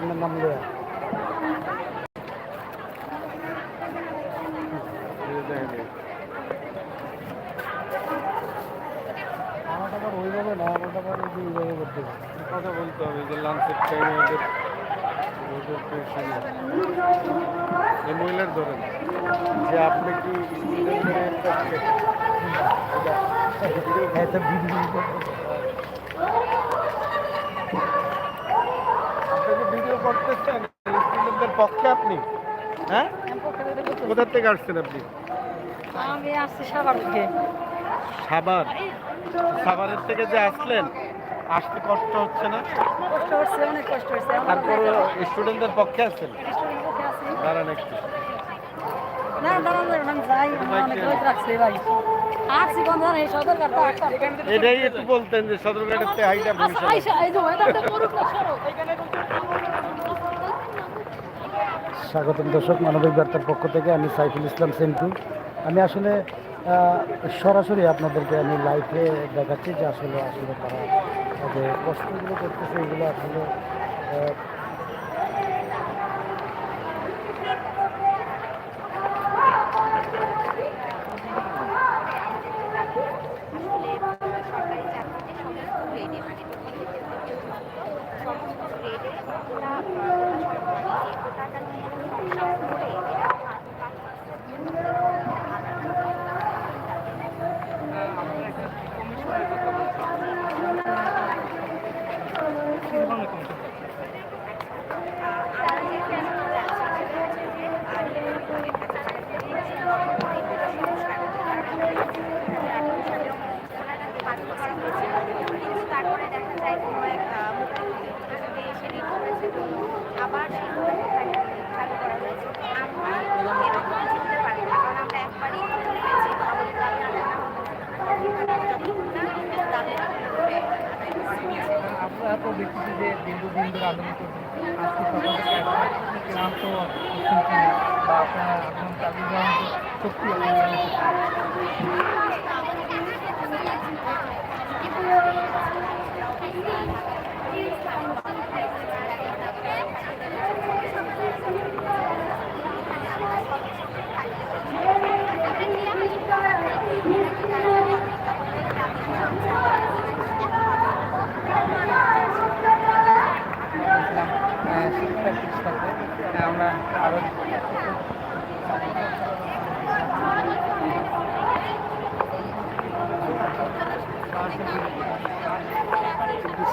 আপনার নাম লিয়া আমার আবার ওইভাবে না আমার আবার ওইভাবে করতে হবে। কথা বলতে হবে যে লাঞ্চের টাইমে ওদের এই মহিলার ধরেন। যে আপনি কি স্টুডেন্টদের পক্ষে হ্যাঁ তো ভিডিও করতে আপনি কি ভিডিও করতেছেন? স্টুডেন্টদের পক্ষে আপনি? হ্যাঁ? কোথা থেকে আসছেন আপনি? আমি আসছি সাবার থেকে। সাভার? সাভারের থেকে যে আসলেন আসতে কষ্ট হচ্ছে না? কষ্ট হচ্ছে অনেক কষ্ট হচ্ছে। তারপর স্টুডেন্টদের পক্ষে আছেন? দাঁড়ান একটু। না দাঁড়ান দাঁড়ান, যাই। অনেক লোক রাখছি ভাই। আসছি বন্ধ এই সদর কাটা এটাই একটু বলতেন যে সদরঘাটের হাইটা আচ্ছা আইসা এই যে ওয়েদারটা করুক না সরো স্বাগতম দর্শক, মানবিক বার্তার পক্ষ থেকে আমি সাইফুল ইসলাম সেন্টু। আমি আসলে সরাসরি আপনাদেরকে আমি লাইফে দেখাচ্ছি যে আসলে আসলে তারা যে কষ্টগুলো করতেছে, এগুলো আসলে আহ, সরকারি চাকরিতে সমস্ত গ্রেডে মানে সমস্ত গ্রেডে ওরা মানে যে কোটাটা নিয়ে সংসার করে এরা তারপরে দেখা যায় কোনো এক আহ, মুখ্যমন্ত্রী এসে রিট করেছে তো আবার সেই চালু করা হয়েছে আমরা এরকম চলতে পারি না কারণ আমরা একবারই চলে গেছি তো আমাদের দাবি আদায় না হলে দাবি আদায় করে আপনারা তো যে দীর্ঘদিন ধরে আন্দোলন করছে আজকে সকাল থেকে বা আপনার শক্তি।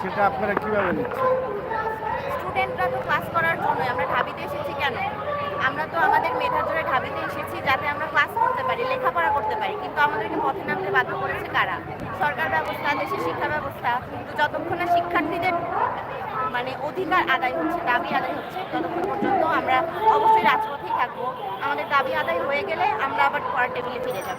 সেটা আপনারা কীভাবে নিচ্ছেন? স্টুডেন্টরা তো ক্লাস করার জন্য আমরা ঢাবিতে এসেছি কেন? আমরা তো আমাদের মেধা জোরে ঢাবিতে এসেছি যাতে আমরা ক্লাস করতে পারি লেখাপড়া করতে পারি কিন্তু আমাদেরকে পথে নামতে বাধ্য করেছে কারা? সরকার ব্যবস্থা দেশের শিক্ষা ব্যবস্থা তো যতক্ষণ না শিক্ষার্থীদের মানে অধিকার আদায় হচ্ছে দাবি আদায় হচ্ছে ততক্ষণ পর্যন্ত আমরা অবশ্যই রাজপথেই থাকব। আমাদের দাবি আদায় হয়ে গেলে আমরা আবার পড়ার টেবিলে ফিরে যাব।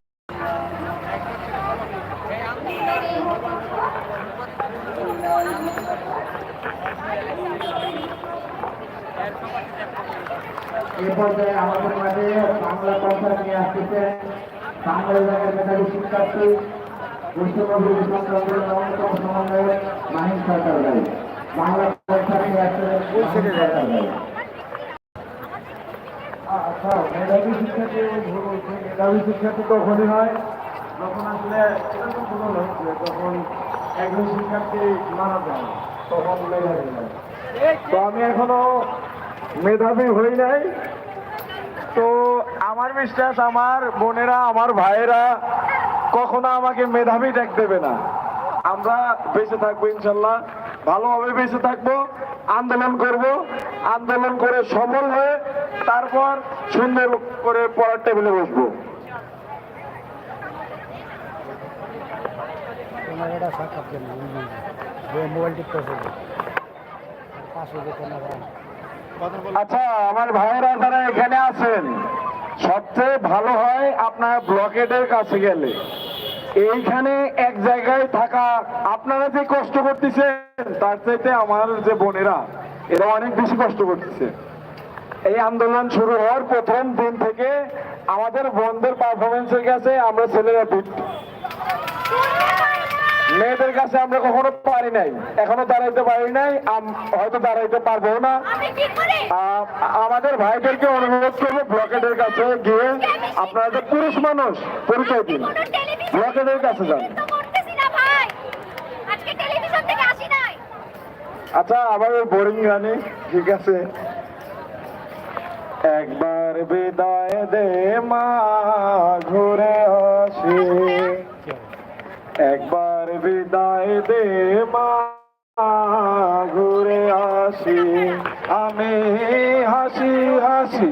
আমাদের মাঝে বাংলা মেধাবী শিক্ষার্থী আচ্ছা মেধাবী মেধাবী শিক্ষার্থী তখনই হয়। যখন আসলে এরকম তখন একজন শিক্ষার্থী মারা যায়, তখন মেধাবী হয়। তো আমি এখনও মেধাবী হই নাই। তো আমার বিশ্বাস, আমার বোনেরা, আমার ভাইয়েরা কখনো আমাকে মেধাবী ডাক দেবে না। আমরা বেঁচে থাকব ইনশাল্লাহ, ভালোভাবে বেঁচে থাকব, আন্দোলন করব, আন্দোলন করে সফল হয়ে তারপর সুন্দর করে পড়ার টেবিলে বসবো। মোবাইল হবে পাশে যে ক্যামেরা আচ্ছা আমার ভাইয়েরা যারা এখানে আছেন, সবচেয়ে ভালো হয় আপনার ব্লকেটের কাছে গেলে। এইখানে এক জায়গায় থাকা, আপনারা যে কষ্ট করতেছেন, তার চাইতে আমার যে বোনেরা, এরা অনেক বেশি কষ্ট করতেছে। এই আন্দোলন শুরু হওয়ার প্রথম দিন থেকে আমাদের বোনদের পারফরমেন্সের কাছে আমরা ছেলেরা বিট কাছে আমরা কখনো পারি নাই। এখনও দাঁড়াইতে পারি নাই হয়তো দাঁড়াইতে পারব না। আমাদের ভাইদেরকে অনুরোধ করব ব্লকেটের কাছে গিয়ে আপনারা যে পুরুষ মানুষ পরিচয় দিন ব্লকেটের কাছে যান। আচ্ছা আমার বোরিং গানে ঠিক আছে। একবার বিদায় দে মা ঘুরে আসি। একবার বিদায় দে মা, ঘুরে আসি। আমি হাসি হাসি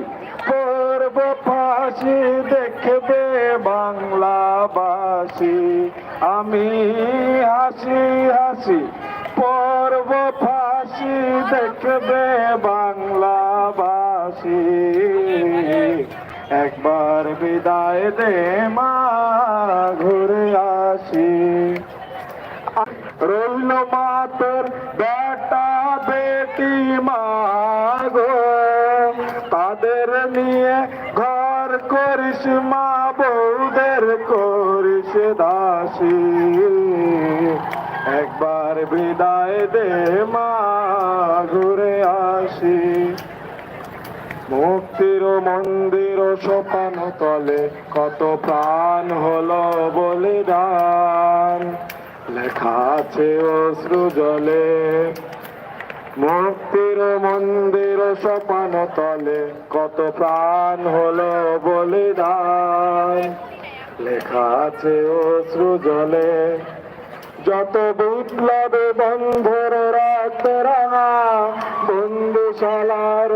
করব ফাঁসি দেখবে বাংলাবাসী। আমি হাসি হাসি পর্ব ফাঁসি দেখবে বাংলাবাসী। একবার বিদায় দে মা, ঘুরে আসি রইল মাতর, বেটা বেটি মা গো তাদের নিয়ে ঘর করিস মা, বউদের করিস দাসী। একবার বিদায় দে মা, ঘুরে আসি। মুক্তির মন্দির সোপান তলে কত প্রাণ হলো বলিদান। লেখা আছে অশ্রু জলে, মুক্তির মন্দির সোপান তলে, কত প্রাণ হলো বলিদান। লেখা আছে অশ্রু জলে, যত বিপ্লবে বন্ধুর রাত রাঙা বন্ধুশালার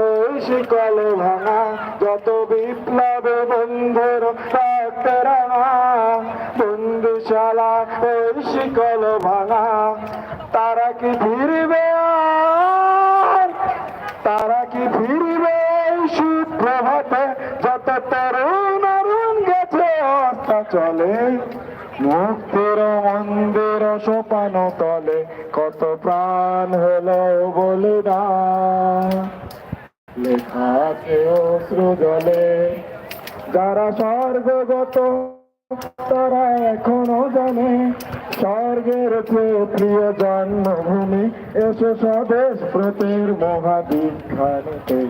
শিকল ভাঙা, যত বিপ্লবে বন্ধুর রাত রাঙা বন্ধুশালা ওই শিকল ভাঙা, তারা কি ফিরবে তারা কি ফিরবে সুপ্রভাতে যত তরুণ গেছে অস্তা চলে। মুক্তির মন্দির সোপান তলে, কত প্রাণ হলো বলিদান। লেখা জলে, যারা স্বর্গগত, তারা এখনও জানে। স্বর্গের চেয়ে প্রিয় জন্মভূমি। এসে স্বদেশ প্রতির মহাদীক্ষানিতে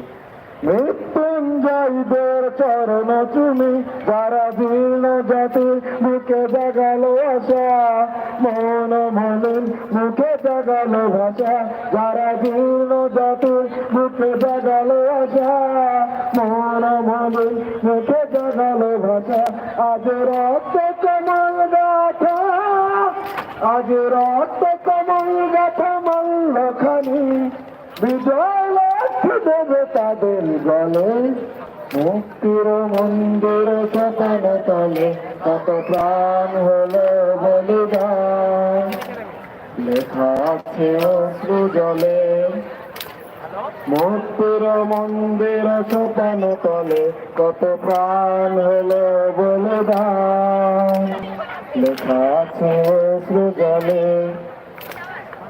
মৃত্যুঞ্জয়দের চরণ তুমি যারা জীর্ণ জাতি, বুকে জাগালো আশা। মন মলিন, মুখে জাগালো ভাষা। যারা জীর্ণ জাতি, বুকে জাগালো আশা। মন মলিন, মুখে জাগালো ভাষা। আজ রক্ত কমল গাথা। আজ রক্ত কমল গাথা মল্লখানি বিজয় লক্ষ্য দেবে তাদের গলে। মুক্তির মন্দির সপন তলে, কত প্রাণ হলো বলিদান। লেখা আছে অশ্রু জলে। মুক্তির মন্দির সপন তলে কত প্রাণ হলো বলিদান। লেখা আছে অশ্রু জলে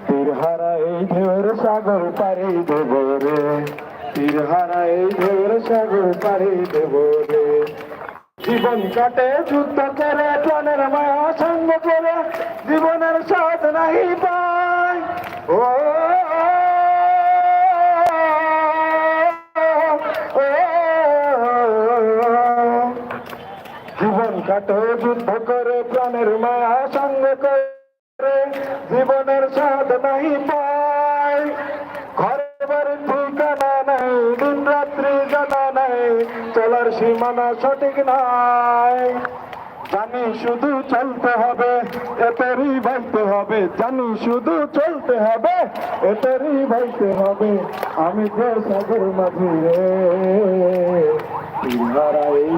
তীরহারা এই ঢেউর সাগর পারি দেব রে। তীরহারা এই ঢেউর সাগর পারি দেব রে। জীবন কাটে, যুদ্ধ করে, প্রাণের মায়া সঙ্গ করে, জীবনের স্বাদ নাহি পায়। ও জীবন কাটে যুদ্ধ করে প্রাণের মায়া সঙ্গ করে, জীবনের স্বাদ নাই পাই ঘরে বাড়ির ঠিকানা নাই, দিন রাত্রি জানা নাই, চলার সীমানা সঠিক নাই। জানি শুধু চলতে হবে, এতেরই ভাইতে হবে। জানি শুধু চলতে হবে, এতেরই ভাইতে হবে, আমি যে সাগর মাঝি তিহারা এই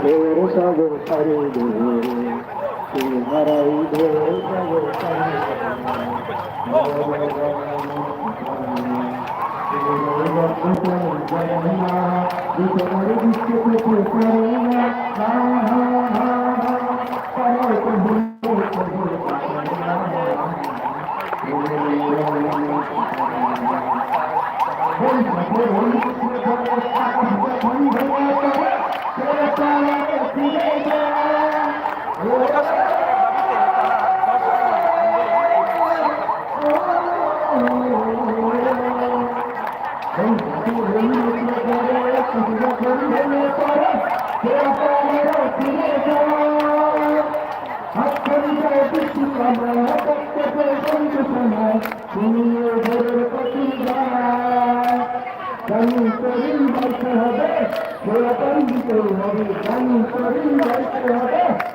কোটা সংস্কারের দাবিতে তারা